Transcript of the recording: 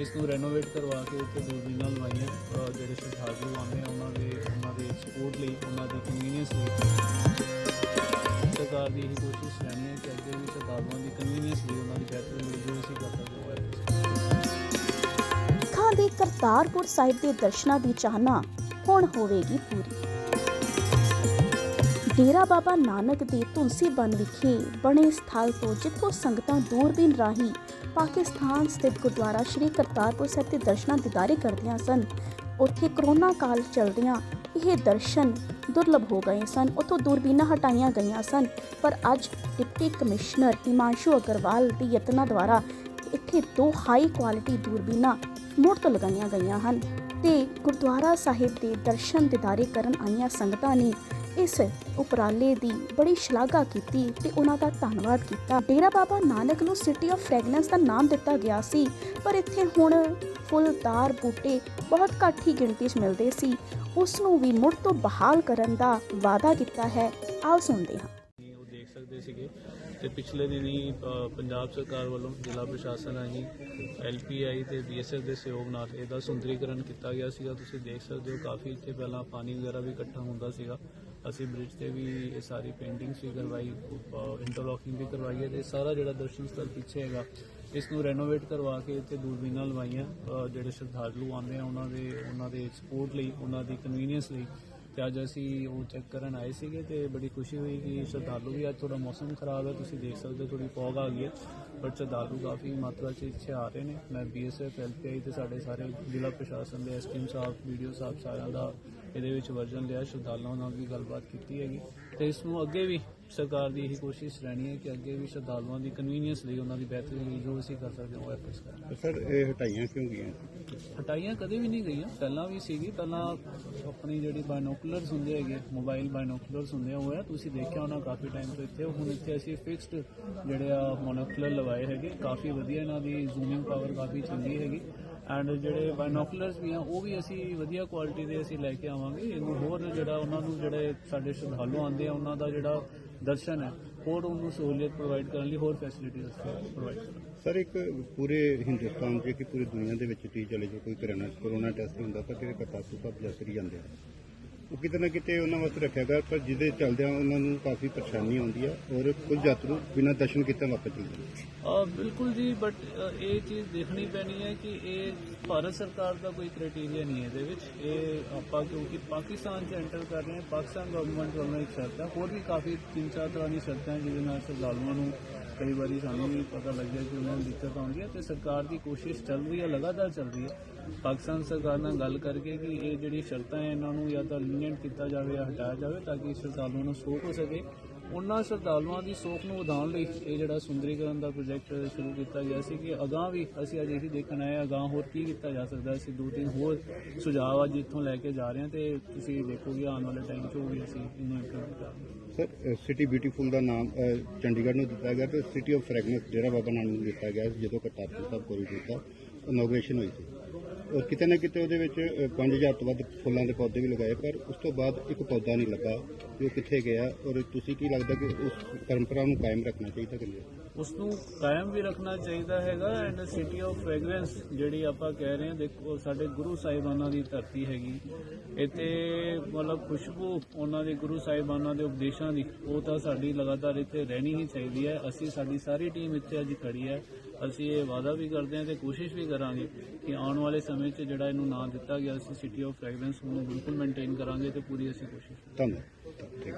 ਇਸ ਨੂੰ ਰੈਨੋਵੇਟ ਕਰਵਾ ਕੇ ਉੱਤੇ ਦੂਰਬੀਨਾਂ ਲਵਾਈਆਂ। ਜਿਹੜੇ ਸ਼ਰਧਾਲੂ ਆਉਂਦੇ ਆ, ਉਹਨਾਂ ਦੇ ਉਹਨਾਂ ਦੇ ਸਪੋਰਟ ਲਈ, ਉਹਨਾਂ ਦੀ ਕਨਵੀਨੀਅੰਸ ਲਈ। ਸਰਕਾਰ ਦੀ ਇਹ ਕੋਸ਼ਿਸ਼ ਰਹਿਣੀ ਹੈ ਕਿ ਅੱਗੇ ਵੀ ਸ਼ਰਧਾਲੂਆਂ ਦੀ ਕਨਵੀਨੀਅੰਸ ਲਈ ਉਹਨਾਂ ਦੀ ਬਿਹਤਰ ਲਈ ਜੋ ਕਰ ਸਕਦੇ ਸਿੱਖਾਂ ਦੇ ਕਰਤਾਰਪੁਰ ਸਾਹਿਬ ਦੇ ਦਰਸ਼ਨਾਂ ਦੀ ਚਾਹਨਾ ਹੁਣ ਹੋਵੇਗੀ ਪੂਰੀ। ਡੇਰਾ ਬਾਬਾ ਨਾਨਕ ਦੇ ਤੁਲਸੀ ਬਨ ਵਿਖੇ ਬਣੇ ਸਥਲ ਤੋਂ ਜਿੱਥੋਂ ਸੰਗਤਾਂ ਦੂਰਬੀਨ ਰਾਹੀਂ ਪਾਕਿਸਤਾਨ ਸਥਿਤ ਗੁਰਦੁਆਰਾ ਸ੍ਰੀ ਕਰਤਾਰਪੁਰ ਸਾਹਿਬ ਦੇ ਦਰਸ਼ਨਾਂ ਦਿਦਾਰੇ ਕਰਦੀਆਂ ਸਨ। ਉੱਥੇ ਕਰੋਨਾ ਕਾਲ ਚਲਦਿਆਂ ਇਹ ਦਰਸ਼ਨ ਦੁਰਲਭ ਹੋ ਗਏ ਸਨ। ਉੱਥੋਂ ਦੂਰਬੀਨਾਂ ਹਟਾਈਆਂ ਗਈਆਂ ਸਨ। ਪਰ ਅੱਜ ਡਿਪਟੀ ਕਮਿਸ਼ਨਰ ਹਿਮਾਂਸ਼ੂ ਅਗਰਵਾਲ ਦੇ ਯਤਨਾਂ ਦੁਆਰਾ ਇੱਥੇ ਦੋ ਹਾਈ ਕੁਆਲਿਟੀ ਦੂਰਬੀਨਾਂ ਮੁੜ ਤੋਂ ਲਗਾਈਆਂ ਗਈਆਂ ਹਨ ਤੇ ਗੁਰਦੁਆਰਾ ਸਾਹਿਬ ਦੇ ਦਰਸ਼ਨ ਦਿਦਾਰੇ ਕਰਨ ਆਈਆਂ ਸੰਗਤਾਂ ਨੇ ਇਸ ਉਪਰਾਲੇ ਦੀ ਬੜੀ ਸ਼ਲਾਘਾ ਕੀਤੀ ਤੇ ਉਹਨਾਂ ਦਾ ਧੰਨਵਾਦ ਕੀਤਾ। ਡੇਰਾ ਬਾਬਾ ਨਾਨਕ ਨੂੰ ਸਿਟੀ ਆਫ ਫ੍ਰੈਗਨੈਂਸ ਦਾ ਨਾਮ ਦਿੱਤਾ ਗਿਆ ਸੀ, ਪਰ ਇੱਥੇ ਹੁਣ ਫੁੱਲਦਾਰ ਬੂਟੇ ਬਹੁਤ ਘੱਟ ਹੀ ਗਿਣਤੀ 'ਚ ਮਿਲਦੇ ਸੀ। ਉਸ ਨੂੰ ਵੀ ਮੁੜ ਤੋਂ ਬਹਾਲ ਕਰਨ ਦਾ ਵਾਅਦਾ ਕੀਤਾ ਹੈ। ਆਓ ਸੁਣਦੇ ਹਾਂ। ਸਕਦੇ ਸੀਗੇ ਤੇ ਪਿਛਲੇ ਦਿਨੀ ਪੰਜਾਬ ਸਰਕਾਰ ਵੱਲੋਂ ਜ਼ਿਲ੍ਹਾ ਪ੍ਰਸ਼ਾਸਨ ਰਾਹੀਂ ਐਲਪੀਆਈ ਤੇ ਬੀਐਸਐਫ ਦੇ ਸਹਿਯੋਗ ਨਾਲ ਇਹਦਾ ਸੁੰਦਰੀਕਰਨ ਕੀਤਾ ਗਿਆ ਸੀਗਾ। ਤੁਸੀਂ ਦੇਖ ਸਕਦੇ ਹੋ, ਕਾਫੀ ਇੱਥੇ ਪਹਿਲਾਂ ਪਾਣੀ ਵਗੈਰਾ ਵੀ ਇਕੱਠਾ ਹੁੰਦਾ ਸੀਗਾ। ਅਸੀਂ ਬ੍ਰਿਜ ਤੇ ਵੀ ਇਹ ਸਾਰੀ ਪੇਂਟਿੰਗਸ ਵੀ ਕਰਵਾਈ ਇੰਟਰਲੋਕਿੰਗ ਵੀ ਕਰਵਾਈ ਹੈ ਤੇ ਸਾਰਾ ਜਿਹੜਾ ਦਰਸ਼ਨ ਸਥਲ ਪਿੱਛੇ ਹੈਗਾ, ਇਸ ਨੂੰ ਰੈਨੋਵੇਟ ਕਰਵਾ ਕੇ ਇੱਥੇ ਦੂਰਬੀਨਾਂ ਲਵਾਈਆਂ ਜਿਹੜੇ ਸ਼ਰਧਾਲੂ ਆਉਂਦੇ ਆ ਉਹਨਾਂ ਦੇ ਉਹਨਾਂ ਦੇ ਸਪੋਰਟ ਲਈ, ਉਹਨਾਂ ਦੀ ਕਨਵੀਨੀਅੰਸ ਲਈ। ਤੇ ਅੱਜ ਅਸੀਂ ਉਹ ਚੈੱਕ ਕਰਨ ਆਏ ਸੀਗੇ ਤੇ ਬੜੀ ਖੁਸ਼ੀ ਹੋਈ ਕਿ ਸ਼ਰਧਾਲੂ ਵੀ ਅੱਜ ਥੋੜਾ ਮੌਸਮ ਖਰਾਬ ਹੈ, ਤੁਸੀਂ ਦੇਖ ਸਕਦੇ ਹੋ ਥੋੜੀ ਫੌਗ ਆ ਗਈ ਹੈ ਬਟ ਸ਼ਰਧਾਲੂ ਕਾਫੀ ਮਾਤਰਾ 'ਚ ਇੱਥੇ ਆ ਰਹੇ ਨੇ। ਮੈਂ ਬੀਐਸਐਫ ਐਲਪੀਆਈ ਤੇ ਸਾਡੇ ਸਾਰੇ ਜ਼ਿਲ੍ਹਾ ਪ੍ਰਸ਼ਾਸਨ ਦੇ ਐਸਟੀਐਮ ਸਾਹਿਬ ਵੀਡੀਓ ਸਾਹਿਬ ਸਾਰਿਆਂ ਦਾ ਇਹਦੇ ਵਿੱਚ ਵਰਜਨ ਲਿਆ ਸ਼ਰਧਾਲੂਆਂ ਨਾਲ ਵੀ ਗੱਲਬਾਤ ਕੀਤੀ ਹੈਗੀ। ਤੇ ਇਸ ਨੂੰ ਅੱਗੇ ਵੀ ਸਰਕਾਰ ਦੀ ਇਹੀ ਕੋਸ਼ਿਸ਼ ਰਹਿਣੀ ਹੈ ਕਿ ਅੱਗੇ ਵੀ ਸ਼ਰਧਾਲੂਆਂ ਦੀ ਕਨਵੀਨੀਅੰਸ ਲਈ ਉਹਨਾਂ ਦੀ ਬਿਹਤਰੀ ਲਈ ਜੋ ਅਸੀਂ ਕਰ ਸਕਦੇ ਹਾਂ ਉਹ efforts ਕਰਾਂਗੇ ਸਰ ਇਹ ਹਟਾਈਆਂ ਕਿਉਂ ਗਈਆਂ? ਹਟਾਈਆਂ ਕਦੇ ਵੀ ਨਹੀਂ ਗਈਆਂ। ਪਹਿਲਾਂ ਵੀ ਸੀਗੀ ਪਹਿਲਾਂ ਆਪਣੀ ਜਿਹੜੀ ਬਾਇਨੋਕੂਲਰਸ ਹੁੰਦੇ ਹੈਗੇ ਮੋਬਾਈਲ ਬਾਇਨੋਕੂਲਰਸ ਹੁੰਦੇ ਉਹ ਆ। ਤੁਸੀਂ ਦੇਖਿਆ ਹੋਣਾ ਕਾਫੀ ਟਾਈਮ ਤੋਂ ਇੱਥੇ। ਹੁਣ ਇੱਥੇ ਅਸੀਂ ਫਿਕਸਡ ਜਿਹੜੇ ਆ ਮੋਨੋਕੂਲਰ ਲਵਾਏ ਹੈਗੇ। ਕਾਫੀ ਵਧੀਆ ਇਹਨਾਂ ਦੀ ਜ਼ੂਮਿੰਗ ਪਾਵਰ ਕਾਫੀ ਚੰਗੀ ਹੈਗੀ। ਐਂਡ ਜਿਹੜੇ ਬਾਇਨੋਕੂਲਰਸ ਵੀ ਆ, ਉਹ ਵੀ ਅਸੀਂ ਵਧੀਆ ਕੁਆਲਿਟੀ ਦੇ ਅਸੀਂ ਲੈ ਕੇ ਆਵਾਂਗੇ। ਇਹਨੂੰ ਹੋਰ ਜਿਹੜਾ ਉਹਨਾਂ ਨੂੰ ਜਿਹੜੇ ਸਾਡੇ ਸ਼ਰਧਾਲੂ ਆਉਂਦੇ ਆ, ਉਹਨਾਂ ਦਾ ਜਿਹੜਾ ਦਰਸ਼ਨ ਹੈ, ਹੋਰ ਉਹਨੂੰ ਸਹੂਲੀਅਤ ਪ੍ਰੋਵਾਈਡ ਕਰਨ ਲਈ ਹੋਰ ਫੈਸਿਲਿਟੀਜ਼ ਪ੍ਰੋਵਾਈਡ ਕਰਾਂਗੇ। ਸਰ ਇੱਕ ਪੂਰੇ ਹਿੰਦੁਸਤਾਨ 'ਚ ਕਿ ਪੂਰੀ ਦੁਨੀਆ ਦੇ ਵਿੱਚ ਟੀ ਚਲੇ ਜੋ ਕੋਈ ਕਰੋਨਾ ਕਰੋਨਾ ਟੈਸਟ ਹੁੰਦਾ ਤਾਂ ਕਿਹੜੇ ਕਰਤਾਰਪੁਰ ਸਾਹਿਬ ਯਾਤਰੀ ਜਾਂਦੇ ਆ? ਉਹ ਕਿਤੇ ਨਾ ਕਿਤੇ ਉਹਨਾਂ ਵਾਸਤੇ ਰੱਖਿਆ ਗਿਆ, ਪਰ ਜਿਹਦੇ ਚੱਲਦਿਆਂ ਉਹਨਾਂ ਨੂੰ ਕਾਫੀ ਪਰੇਸ਼ਾਨੀ ਆਉਂਦੀ ਹੈ ਔਰ ਕੁਝ ਯਾਤਰੂ ਬਿਨਾਂ ਦਰਸ਼ਨ ਕੀਤੇ ਵਾਪਸ ਚਲੇ ਜਾਂਦੇ ਆ। ਬਿਲਕੁਲ ਜੀ ਬਟ ਇਹ ਚੀਜ਼ ਦੇਖਣੀ ਪੈਣੀ ਹੈ ਕਿ ਇਹ ਭਾਰਤ ਸਰਕਾਰ ਦਾ ਕੋਈ ਕ੍ਰਾਈਟੇਰੀਆ ਨਹੀਂ ਹੈ ਇਹਦੇ ਵਿੱਚ ਇਹ ਆਪਾਂ ਕਿਉਂਕਿ ਪਾਕਿਸਤਾਨ 'ਚ ਐਂਟਰ ਕਰ ਰਹੇ ਹਾਂ, ਪਾਕਿਸਤਾਨ ਗਵਰਨਮੈਂਟ ਵੱਲੋਂ ਇੱਕ ਸ਼ਰਤ ਹੈ ਹੋਰ ਵੀ ਕਾਫੀ ਤਿੰਨ ਚਾਰ ਤਰ੍ਹਾਂ ਦੀਆਂ ਸ਼ਰਤਾਂ ਜਿਹਦੇ ਨਾਲ ਸ਼ਰਧਾਲੂਆਂ ਨੂੰ ਕਈ ਵਾਰੀ ਸਾਨੂੰ ਵੀ ਪਤਾ ਲੱਗਿਆ ਕਿ ਉਹਨਾਂ ਨੂੰ ਦਿੱਕਤ ਆਉਂਦੀ ਹੈ ਤੇ ਸਰਕਾਰ ਦੀ ਕੋਸ਼ਿਸ਼ ਚੱਲ ਰਹੀ ਹੈ ਲਗਾਤਾਰ ਚੱਲ ਰਹੀ ਹੈ। ਪਾਕਿਸਤਾਨ ਸਰਕਾਰ ਨਾਲ ਗੱਲ ਕਰਕੇ ਕਿ ਇਹ ਜਿਹੜੀ ਸ਼ਰਤਾਂ ਹੈ ਇਹਨਾਂ ਨੂੰ ਜਾਂ ਤਾਂ ਲੀਨੀਅੰਟ ਕੀਤਾ ਜਾਵੇ ਜਾਂ ਹਟਾਇਆ ਜਾਵੇ ਤਾਂ ਕਿ ਸ਼ਰਧਾਲੂਆਂ ਨੂੰ ਸੋਖ ਹੋ ਸਕੇ। ਉਹਨਾਂ ਸ਼ਰਧਾਲੂਆਂ ਦੀ ਸੋਖ ਨੂੰ ਵਧਾਉਣ ਲਈ ਇਹ ਜਿਹੜਾ ਸੁੰਦਰੀਕਰਨ ਦਾ ਪ੍ਰੋਜੈਕਟ ਸ਼ੁਰੂ ਕੀਤਾ ਗਿਆ ਸੀ ਕਿ ਅਗਾਂਹ ਵੀ ਅਸੀਂ ਅੱਜ ਇਹੀ ਦੇਖਣ ਆਏ ਹਾਂ, ਅਗਾਂਹ ਹੋਰ ਕੀ ਕੀਤਾ ਜਾ ਸਕਦਾ ਅਸੀਂ ਦੋ ਤਿੰਨ ਹੋਰ ਸੁਝਾਅ ਅੱਜ ਇੱਥੋਂ ਲੈ ਕੇ ਜਾ ਰਹੇ ਹਾਂ ਤੇ ਤੁਸੀਂ ਦੇਖੋਗੇ ਆਉਣ ਵਾਲੇ ਟਾਈਮ 'ਚ ਉਹ ਵੀ ਅਸੀਂ ਇਹਨੂੰ ਇੰਪਲੀਮੈਂਟ ਕਰਾਂਗੇ ਸਰ ਸਿਟੀ ਬਿਊਟੀਫੁਲ ਦਾ ਨਾਮ ਚੰਡੀਗੜ੍ਹ ਨੂੰ ਦਿੱਤਾ ਗਿਆ ਤੇ city of fragrance Dera Baba Nanak ਨੂੰ ਦਿੱਤਾ ਗਿਆ ਸੀ ਜਦੋਂ ਕਰਤਾਰਪੁਰ ਸਾਹਿਬ ਕੋਰੀਡੋਰ ਦਾ ਇਨੋਗ੍ਰੇਸ਼ਨ ਹੋਈ ਸੀ। ਔਰ ਕਿਤੇ ਨਾ ਕਿਤੇ ਉਹਦੇ ਵਿੱਚ ਅ, 5000 ਤੋਂ ਵੱਧ ਫੁੱਲਾਂ ਦੇ ਪੌਦੇ ਵੀ ਲਗਾਏ ਪਰ ਉਸ ਤੋਂ ਬਾਅਦ ਇੱਕ ਪੌਦਾ ਨਹੀਂ ਲੱਗਾ। ਵੀ ਉਹ ਕਿੱਥੇ ਗਿਆ ਔਰ ਤੁਸੀਂ ਕੀ ਲੱਗਦਾ ਕਿ ਉਸ ਪਰੰਪਰਾ ਨੂੰ ਕਾਇਮ ਰੱਖਣਾ ਚਾਹੀਦਾ ਕਿ ਨਹੀਂ? ਉਸ ਨੂੰ ਕਾਇਮ ਵੀ ਰੱਖਣਾ ਚਾਹੀਦਾ ਹੈਗਾ ਐਂਡ ਸਿਟੀ ਆਫ ਫ੍ਰੈਗਰੈਂਸ ਜਿਹੜੀ ਆਪਾਂ ਕਹਿ ਰਹੇ ਹਾਂ ਦੇਖੋ ਸਾਡੇ ਗੁਰੂ ਸਾਹਿਬਾਨਾਂ ਦੀ ਧਰਤੀ ਹੈਗੀ। ਇੱਥੇ ਮਤਲਬ ਖੁਸ਼ਬੂ ਉਹਨਾਂ ਦੇ ਗੁਰੂ ਸਾਹਿਬਾਨਾਂ ਦੇ ਉਪਦੇਸ਼ਾਂ ਦੀ ਉਹ ਤਾਂ ਸਾਡੀ ਲਗਾਤਾਰ ਇੱਥੇ ਰਹਿਣੀ ਹੀ ਚਾਹੀਦੀ ਹੈ। ਅਸੀਂ ਸਾਡੀ ਸਾਰੀ ਟੀਮ ਇੱਥੇ ਅੱਜ ਖੜੀ ਹੈ। ਅਸੀਂ ਇਹ ਵਾਅਦਾ ਵੀ ਕਰਦੇ ਹਾਂ ਤੇ ਕੋਸ਼ਿਸ਼ ਵੀ ਕਰਾਂਗੇ ਕਿ ਆਉਣ ਵਾਲੇ ਸਮੇਂ 'ਚ ਜਿਹੜਾ ਇਹਨੂੰ ਨਾਂ ਦਿੱਤਾ ਗਿਆ ਸੀ ਸਿਟੀ ਆਫ ਫ੍ਰੈਗਰੈਂਸ ਉਹਨੂੰ ਬਿਲਕੁਲ ਮੇਨਟੇਨ ਕਰਾਂਗੇ ਤੇ ਪੂਰੀ ਅਸੀਂ ਕੋਸ਼ਿਸ਼ ਧੰਨਵਾਦ। Take care.